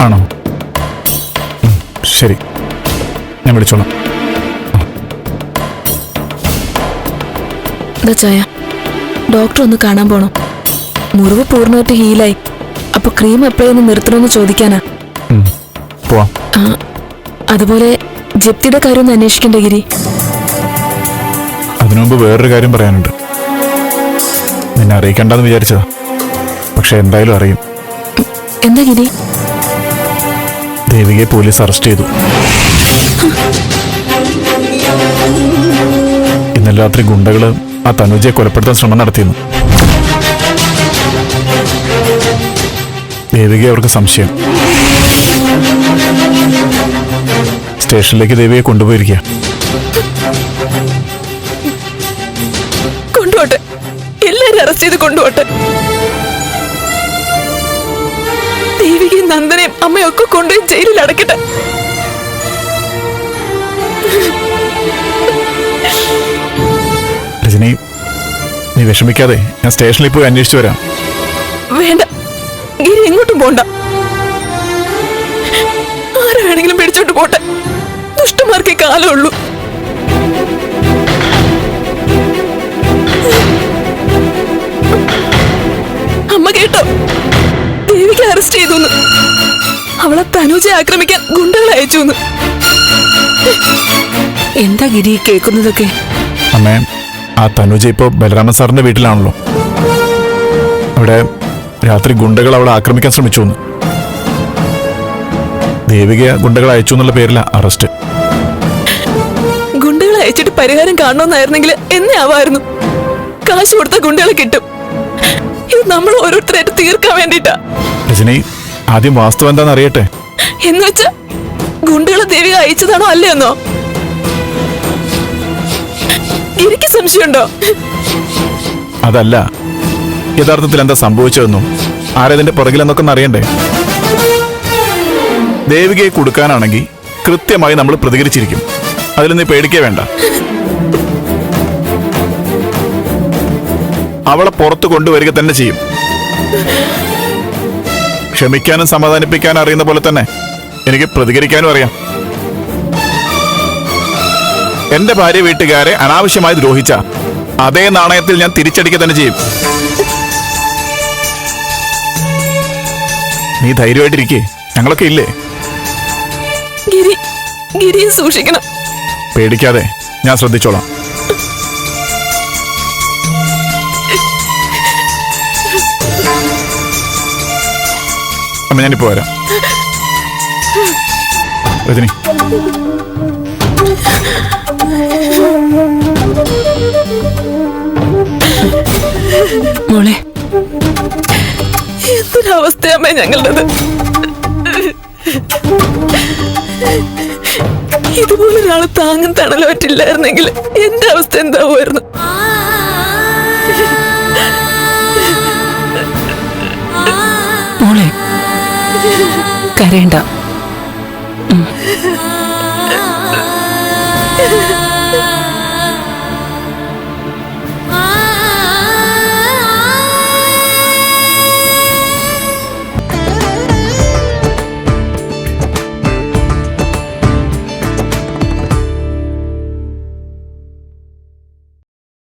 ആണോ? ശരി. ഞാൻ വിളിച്ചോളാം. ചായ. ഡോക്ടർ ഒന്ന് കാണാൻ പോണം. മുറിവ് പൂർണമായിട്ട് ഹീലായി. അപ്പൊ ക്രീം എപ്പോഴൊന്ന് നിർത്തണമെന്ന് ചോദിക്കാനാ. അതുപോലെ ജപ്തിയുടെ കാര്യം ഒന്ന് അന്വേഷിക്കണ്ടേ ഗിരി? അതിനു മുമ്പ് വേറൊരു കാര്യം പറയാനുണ്ട്. നിന്നെ അറിയിക്കണ്ടെന്ന് വിചാരിച്ചതാ. പക്ഷെ എന്തായാലും അറിയും. എന്താ ഗിരി? ദേവികയെ പോലീസ് അറസ്റ്റ് ചെയ്തു. ഇന്നലെ രാത്രി ഗുണ്ടകൾ ആ തനുജയെ കൊലപ്പെടുത്താൻ ശ്രമം നടത്തിയിരുന്നു. ദേവികയെ അവർക്ക് സംശയം. സ്റ്റേഷനിലേക്ക് ദേവിയെ കൊണ്ടുപോയിരിക്കുക. കൊണ്ടുപോട്ടെ. എല്ലാരും അറസ്റ്റ് ചെയ്ത് കൊണ്ടുപോട്ടെ. നന്ദനയും അമ്മയും ഒക്കെ കൊണ്ടുപോയി ജയിലിൽ അടക്കട്ടെ. രജനി നീ വിഷമിക്കാതെ ഞാൻ സ്റ്റേഷനിൽ പോയി അന്വേഷിച്ചു വരാം. വേണ്ട. ഗിരി എങ്ങോട്ടും പോണ്ട. ആരെ വേണമെങ്കിലും പിടിച്ചോണ്ട് പോട്ടെ. ദുഷ്ടന്മാർക്കേ കാലമുള്ളൂ. അമ്മ കേട്ടോ? അറസ്റ്റ് ചെയ്തു അവളെ തനുജെ ആക്രമിക്കാൻ ഗുണ്ടകൾ അയച്ചു എന്താ ഗിരി കേൾക്കുന്നതൊക്കെ? അമ്മേ ആ തനുജ ഇപ്പോ ബലരാമൻ സാറിന്റെ വീട്ടിലാണല്ലോ. അവിടെ രാത്രി ഗുണ്ടകൾ അവളെ ആക്രമിക്കാൻ ശ്രമിച്ചു ദേവിക ഗുണ്ടകൾ അയച്ചു എന്നുള്ള പേരില അറസ്റ്റ്. ഗുണ്ടകൾ അയച്ചിട്ട് പരിഹാരം കാണണമെന്നായിരുന്നെങ്കിൽ എന്നെ ആവായിരുന്നു. കാശ് കൊടുത്ത ഗുണ്ടകളെ കിട്ടും. ഇത് നമ്മൾ ഓരോരുത്തരായിട്ട് തീർക്കാൻ വേണ്ടിട്ടാ രജനി ആദ്യം വാസ്തു എന്താണെന്ന് അറിയട്ടെ? എന്ന് വെച്ചാ ദേവി ദേവിക അയച്ചതാണോ അല്ലയെന്നോ എനിക്ക് സംശയമുണ്ടോ? അതല്ല. യഥാർത്ഥത്തിൽ എന്താ സംഭവിച്ചതെന്നും? ആരതിന്റെ പുറകിലെന്നൊക്കെ അറിയണ്ടേ? ദേവികയെ കൊടുക്കാനാണെങ്കിൽ കൃത്യമായി നമ്മൾ പ്രതികരിച്ചിരിക്കും. അതിൽ നീ പേടിക്കേ വേണ്ട. അവളെ പുറത്ത് കൊണ്ടുവരിക തന്നെ ചെയ്യും. ക്ഷമിക്കാനും സമാധാനിപ്പിക്കാനും അറിയുന്ന പോലെ തന്നെ എനിക്ക് പ്രതികരിക്കാനും അറിയാം. എന്റെ ഭാര്യ വീട്ടുകാരെ അനാവശ്യമായി ദ്രോഹിച്ച അതേ നാണയത്തിൽ ഞാൻ തിരിച്ചടിക്കുക തന്നെ ചെയ്യും. നീ ധൈര്യമായിട്ടിരിക്കേ. ഞങ്ങളൊക്കെ ഇല്ലേ? ഗിരി ഗിരിയെ സൂക്ഷിക്കണം. പേടിക്കാതെ ഞാൻ ശ്രദ്ധിച്ചോളാം. അമ്മ ഞാനിപ്പോ വരാം. രജനി. മോളെ. എന്തൊരവസ്ഥയമ്മേ ഞങ്ങളുടേത്? ഇതുപോലെ ഒരാളെ താങ്ങും തണലോറ്റില്ലായിരുന്നെങ്കിൽ എന്റെ അവസ്ഥ എന്താവുമായിരുന്നു? കരയണ്ട.